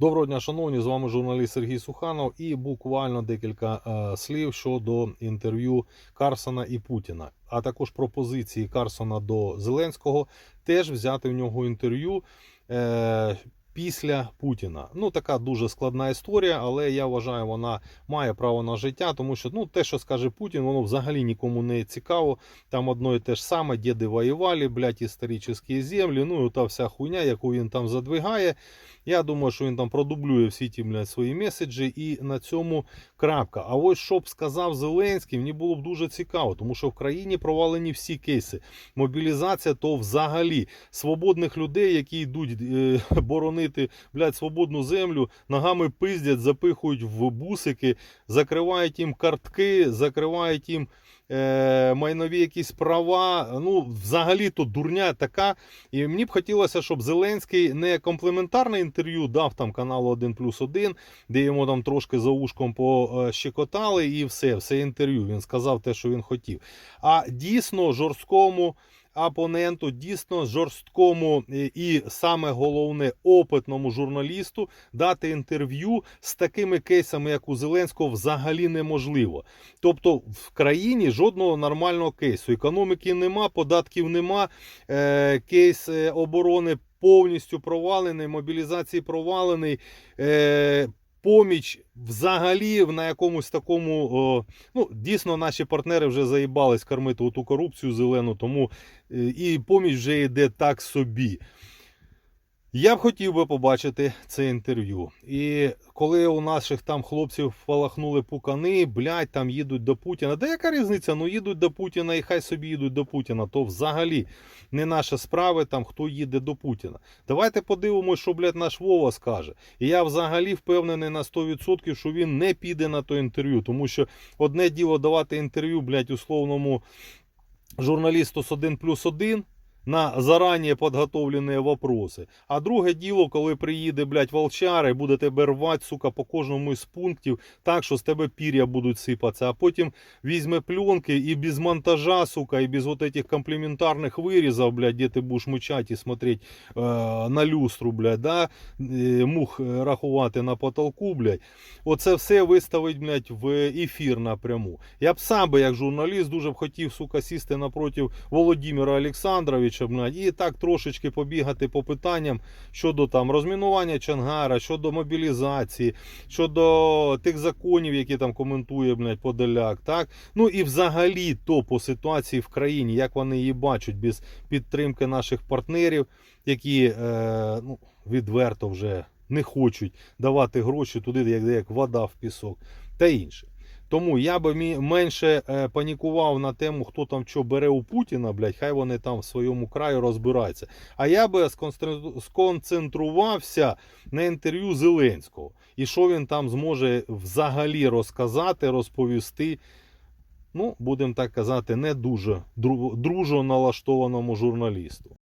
Доброго дня, шановні, з вами журналіст Сергій Суханов і буквально декілька е, слів щодо інтерв'ю Карсона і Путіна, а також пропозиції Карсона до Зеленського теж взяти в нього інтерв'ю. Е, Після Путіна. Ну, така дуже складна історія, але я вважаю, вона має право на життя, тому що ну, те, що скаже Путін, воно взагалі нікому не цікаво. Там одно і те ж саме, діди воювали, блядь, історичні землі, ну і та вся хуйня, яку він там задвигає. Я думаю, що він там продублює всі ті блядь, свої меседжі, і на цьому крапка. А ось що б сказав Зеленський, мені було б дуже цікаво, тому що в країні провалені всі кейси. Мобілізація то взагалі свободних людей, які йдуть е, боронити блядь, свободну землю, ногами пиздять, запихують в бусики, закривають їм картки, закривають їм е, майнові якісь права. Ну, взагалі то дурня така. І мені б хотілося, щоб Зеленський не комплементарне інтерв'ю дав там каналу 1 плюс 1, де йому там трошки за ушком пощекотали, і все, все інтерв'ю. Він сказав те, що він хотів. А дійсно жорсткому. Опоненту дійсно жорсткому і, і саме головне опитному журналісту дати інтерв'ю з такими кейсами, як у Зеленського, взагалі неможливо. Тобто в країні жодного нормального кейсу. Економіки нема, податків нема, е, кейс е, оборони повністю провалений, мобілізації провалений. Поміч взагалі на якомусь такому. О, ну, дійсно, наші партнери вже заїбались кормити оту корупцію зелену, тому е, і поміч вже йде так собі. Я б хотів би побачити це інтерв'ю. І коли у наших там хлопців палахнули пукани, блядь, там їдуть до Путіна. Та яка різниця? Ну їдуть до Путіна і хай собі їдуть до Путіна. То взагалі не наша справа, там хто їде до Путіна. Давайте подивимось, що, блядь, наш Вова скаже. І я взагалі впевнений на 100%, що він не піде на то інтерв'ю. Тому що одне діло давати інтерв'ю, блядь, условному журналісту з 1 плюс 1 на зарані підготовлені вопроси. А друге діло, коли приїде, блядь, волчара і буде тебе рвати, сука, по кожному із пунктів, так, що з тебе пір'я будуть сипатися, а потім візьме пленки і без монтажа, сука, і без вот этих комплементарних вирізів, блядь, де ти будеш мучати і смотреть е, на люстру, блядь, да? е, мух е, рахувати на потолку, блядь. Оце все виставить, блядь, в ефір напряму. Я б сам би, як журналіст, дуже б хотів, сука, сісти напроти Володимира Олександровича, блядь, і так трошечки побігати по питанням щодо там розмінування Чангара, щодо мобілізації, щодо тих законів, які там коментує, блядь, Подоляк, так? Ну і взагалі то по ситуації в країні, як вони її бачать без підтримки наших партнерів, які е, ну, відверто вже не хочуть давати гроші туди, як, як вода в пісок та інше. Тому я би менше е, панікував на тему, хто там що бере у Путіна, блядь, хай вони там в своєму краю розбираються. А я би сконцентрувався на інтерв'ю Зеленського. І що він там зможе взагалі розказати, розповісти. Ну, будемо так казати, не дуже дру- дружо налаштованому журналісту.